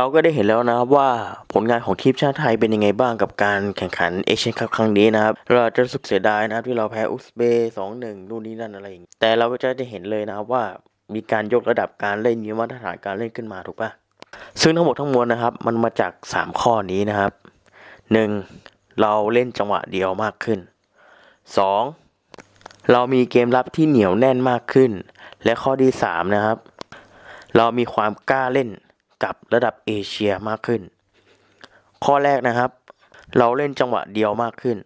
เราก็ได้เห็นแล้วนะครับว่าผลงานของทีมชาติไทยเป็นยังไงบ้างกับการแข่งขันเอเชียนคัพครั้งนี้นะครับ เราจะสึกเสียดายนะครับที่เราแพ้อุซเบย์สองหนึ่งนู่นนี่นั่นอะไรอย่างงี้แต่เราก็จะได้เห็นเลยนะครับว่ามีการยกระดับการเล่นมีมาตรฐานการเล่นขึ้นมาถูกปะซึ่งทั้งหมดทั้งมวลนะครับ มันมาจาก 3 ข้อนี้นะครับ 1. เราเล่นจังหวะเดียวมากขึ้น 2. เรามีเกมรับที่เหนียวแน่นมากขึ้น และข้อที่ 3 นะครับ เรามีความกล้าเล่น กับระดับเอเชียมากขึ้น ข้อแรกนะครับ เราเล่นจังหวะเดียวมากขึ้น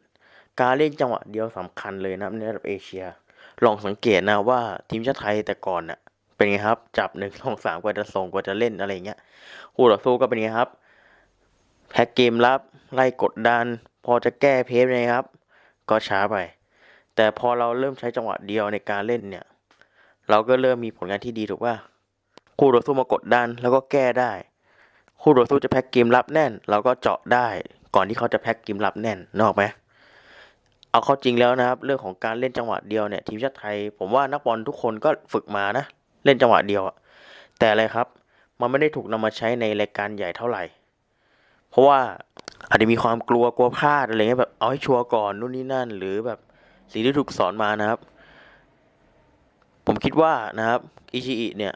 การเล่นจังหวะเดียวสำคัญเลยนะในระดับเอเชีย ลองสังเกตนะว่าทีมชาติไทยแต่ก่อนน่ะเป็นไงครับ จับหนึ่งสองสามกว่าจะส่งกว่าจะเล่นอะไรเงี้ยคู่ต่อสู้ก็เป็นไงครับแพ็กเกมรับไล่กดดัน พอจะแก้เพจนะครับ ก็ช้าไป แต่พอเราเริ่มใช้จังหวะเดียวในการเล่นเนี่ย เราก็เริ่มมีผลงานที่ดีถูกป่ะ คู่ต่อสู้มากดดันแล้วก็แก้ได้ คู่ต่อสู้จะแพ็กเกมรับแน่นเราก็เจาะได้ ก่อนที่เขาจะแพ็กเกมรับแน่นนอกไหมเอาเข้าจริงแล้วนะครับ เรื่องของการเล่นจังหวะเดียวเนี่ยทีมชาติไทย ผมว่านักบอลทุกคนก็ฝึกมานะ เล่นจังหวะเดียวอะแต่อะไรครับ มันไม่ได้ถูกนำมาใช้ในรายการใหญ่เท่าไหร่ เพราะว่าอาจจะมีความกลัวกลัวพลาดอะไรเงี้ยแบบเอาให้ชัวร์ก่อนนู่นนี่นั่น หรือแบบสิ่งที่ถูกสอนมานะครับ ผมคิดว่านะครับอิชิอิเนี่ย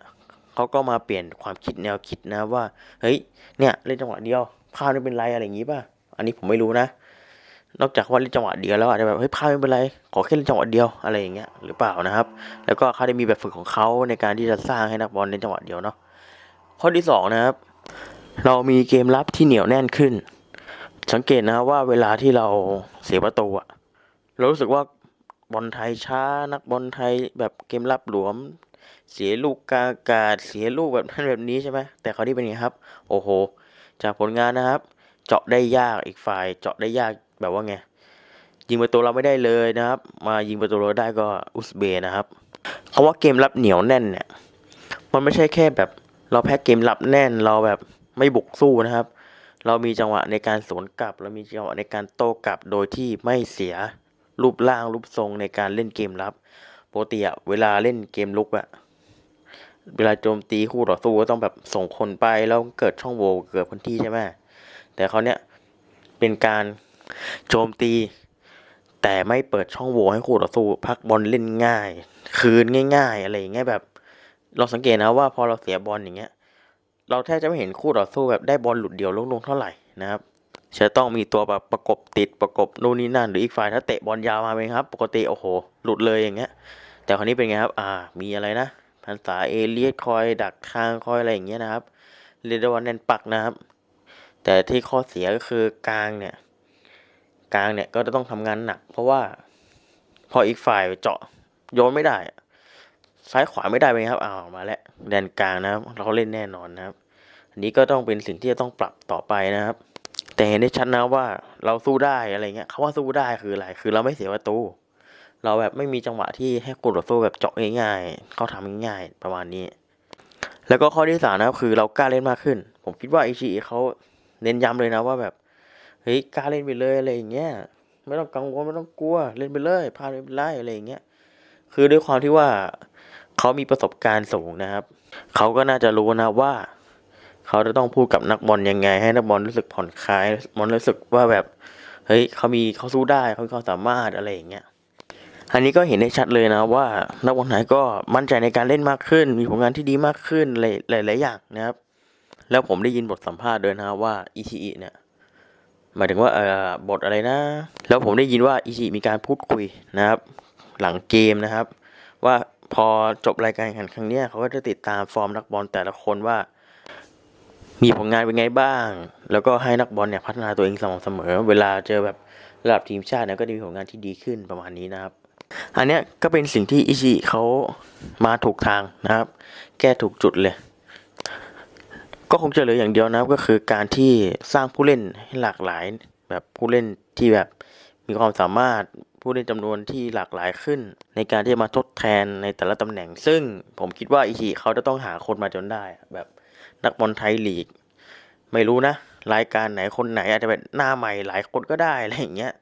เขาก็มาเปลี่ยนความคิดแนวคิดนะว่า เฮ้ย เนี่ยเล่นจังหวะเดียวพลาดไม่เป็นไรอะไรอย่างงี้ป่ะ อันนี้ผมไม่รู้นะ นอกจากว่าเล่นจังหวะเดียวแล้วอาจจะแบบเฮ้ยพลาดไม่เป็นไร ขอแค่เล่นจังหวะเดียวอะไรอย่างเงี้ยหรือเปล่านะครับ แล้วก็เขาได้มีแบบฝึกของเขาในการที่จะสร้างให้นักบอลเล่นจังหวะเดียวเนาะ ข้อที่สองนะครับ เรามีเกมรับที่เหนียวแน่นขึ้น สังเกตนะว่าเวลาที่เราเสียประตูอะเรารู้สึกว่าบอลไทยช้านักบอลไทยแบบเกมรับหลวม เสียลูกกาอากาศเสียลูกแบบนั้นแบบนี้ใช่ไหมแต่เขาที่เป็นไงครับ โอ้โห จากผลงานนะครับ เจาะได้ยากอีกฝ่าย เจาะได้ยากแบบว่าไงยิงประตูเราไม่ได้เลยนะครับ มายิงประตูเราได้ก็อุซเบย์นะครับคำว่าเกมรับเหนียวแน่นเนี่ย มันไม่ใช่แค่แบบเราแพ้เกมรับแน่นเราแบบไม่บุกสู้นะครับ เรามีจังหวะในการสวนกลับ เรามีจังหวะในการโต้กลับโดยที่ไม่เสียรูปร่างรูปทรงในการเล่นเกมรับปกติอะเวลาเล่นเกมลุกอะ เวลาโจมตีคู่ต่อสู้ก็ต้องแบบส่งคนไปแล้วเกิดช่องโหว่เกิดพื้นที่ใช่ไหมแต่เขาเนี้ยเป็นการโจมตี แต่ไม่เปิดช่องโหว่ให้คู่ต่อสู้พักบอลเล่นง่าย คืนง่าย ๆ อะไรอย่างเงี้ยแบบ เราสังเกตนะว่าพอเราเสียบอลอย่างเงี้ย เราแทบจะไม่เห็นคู่ต่อสู้แบบได้บอลหลุดเดียวลงๆเท่าไหร่นะครับจะต้องมีตัวแบบประกบติดประกบนู่นนี่นั่นหรืออีกฝ่ายถ้าเตะบอลยาวมาเป็นครับ ปกติโอ้โห หลุดเลยอย่างเงี้ย แต่คราวนี้เป็นไงครับ อ่า มีอะไรนะ พันษาเอเลียคอยดักทางคอยอะไรอย่างเงี้ยนะครับเรียกได้ว่าแน่นปักนะครับ แต่ที่ข้อเสียก็คือกลางเนี่ยกลางเนี่ยก็จะต้องทำงานหนัก เพราะว่าพออีกฝ่ายเจาะโยนไม่ได้ ซ้ายขวาไม่ได้เป็นไงครับอ้าวมาแล้วแดนกลางนะครับเราเล่นแน่นอนนะครับ อันนี้ก็ต้องเป็นสิ่งที่จะต้องปรับต่อไปนะครับ แต่เห็นได้ชัดนะว่าเราสู้ได้อะไรเงี้ยคำว่าสู้ได้คืออะไรคือเราไม่เสียประตู เราแบบไม่มีจังหวะที่ให้คู่ต่อสู้แบบเจาะง่ายๆเขาทำง่ายๆประมาณนี้ แล้วก็ข้อที่สามนะครับคือเรากล้าเล่นมากขึ้น ผมคิดว่าอิชิเขาเน้นย้ำเลยนะว่าแบบเฮ้ยกล้าเล่นไปเลยอะไรอย่างเงี้ยไม่ต้องกังวลไม่ต้องกลัวเล่นไปเลยพลาดไม่เป็นไรอะไรอย่างเงี้ยคือด้วยความที่ว่าเขามีประสบการณ์สูงนะครับ เขาก็น่าจะรู้นะว่า เขาจะต้องพูดกับนักบอลยังไง ให้นักบอลรู้สึกผ่อนคลายบอลรู้สึกว่าแบบ เฮ้ยเขามีเขาสู้ได้เขามีควาสามารถอะไรอย่างเงี้ย อันนี้ก็เห็นได้ชัดเลยนะว่านักบอลไทยก็มั่นใจในการเล่นมากขึ้น มีผลงานที่ดีมากขึ้นหลายหลายๆอย่างนะครับ แล้วผมได้ยินบทสัมภาษณ์ด้วยนะว่าอิชิอิเนี่ยหมายถึงว่าเออบทอะไรนะ แล้วผมได้ยินว่าอิชิมีการพูดคุยนะครับ หลังเกมนะครับ ว่าพอจบรายการแข่งขันครั้งนี้เขาก็จะติดตามฟอร์มนักบอลแต่ละคนว่า มีผลงานเป็นไงบ้าง แล้วก็ให้นักบอลเนี่ยพัฒนาตัวเองสม่ำเสมอ เวลาเจอแบบระดับทีมชาติเนี่ยก็จะมีผลงานที่ดีขึ้นประมาณนี้นะครับ อันเนี้ยก็เป็นสิ่งที่อิชิเขามาถูกทางนะครับ แก้ถูกจุดเลย ก็คงจะเหลืออย่างเดียวนะครับก็คือการที่สร้างผู้เล่นให้หลากหลาย แบบผู้เล่นที่แบบมีความสามารถผู้เล่นจำนวนที่หลากหลายขึ้น ในการที่จะมาทดแทนในแต่ละตำแหน่ง ซึ่งผมคิดว่าอิชิเขาจะต้องหาคนมาจนได้ แบบนักบอลไทยลีก ไม่รู้นะ รายการไหนคนไหนอาจจะเป็นหน้าใหม่หลายคนก็ได้อะไรอย่างเงี้ย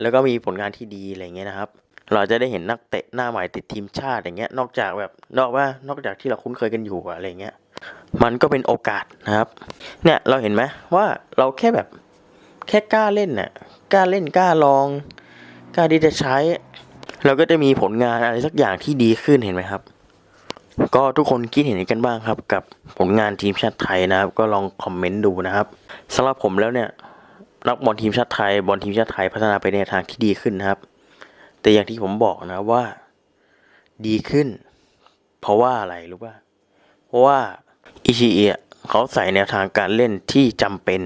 แล้วก็มีผลงานที่ดีอะไรเงี้ยนะครับ เราจะได้เห็นนักเตะหน้าใหม่ติดทีมชาติอย่างเงี้ย นอกจากแบบนอกว่านอกจากที่เราคุ้นเคยกันอยู่อะไรเงี้ย มันก็เป็นโอกาสนะครับ เนี่ยเราเห็นไหมว่าเราแค่แบบแค่กล้าเล่นน่ะกล้าเล่นกล้าลองกล้าที่จะใช้ เราก็จะมีผลงานอะไรสักอย่างที่ดีขึ้นเห็นไหมครับ ก็ทุกคนคิดเห็นกันบ้างครับ กับผลงานทีมชาติไทยนะครับ ก็ลองคอมเมนต์ดูนะครับสำหรับผมแล้วเนี่ยนักบอลทีมชาติไทยบอลทีมชาติไทยพัฒนาไปในทางที่ดีขึ้นนะครับ แต่อย่างที่ผมบอกนะว่า ดีขึ้น เพราะว่าอะไรรู้ป่ะเพราะว่าอิชิอิอะเขาใส่แนวทางการเล่นที่จำเป็น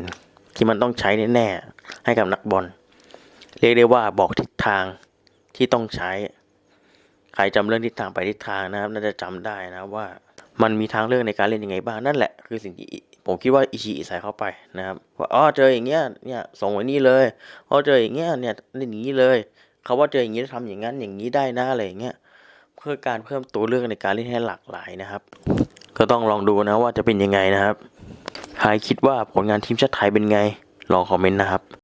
ที่มันต้องใช้แน่ๆให้กับนักบอลเรียกได้ว่าบอกทิศทางที่ต้องใช้ ใครจำเรื่องทิศทางไปทิศทางนะครับ น่าจะจำได้นะว่า มันมีทางเลือกในการเล่นยังไงบ้างนั่นแหละ คือสิ่งที่ผมคิดว่าอิชิอิใส่เข้าไปนะครับว่าอ๋อเจออย่างเงี้ยเนี่ยส่งไว้นี่เลยอ๋อเจออย่างเงี้ยเนี่ยเล่นอย่างนี้เลย เขาว่าเจออย่างนี้ทำอย่างนั้นอย่างนี้ได้นะอะไรอย่างเงี้ยเพื่อการเพิ่มตัวเลือกในการเล่นให้หลากหลายนะครับ ก็ต้องลองดูนะว่าจะเป็นยังไงนะครับใครคิดว่าผลงานทีมชาติไทยเป็นไง ลองคอมเมนต์นะครับ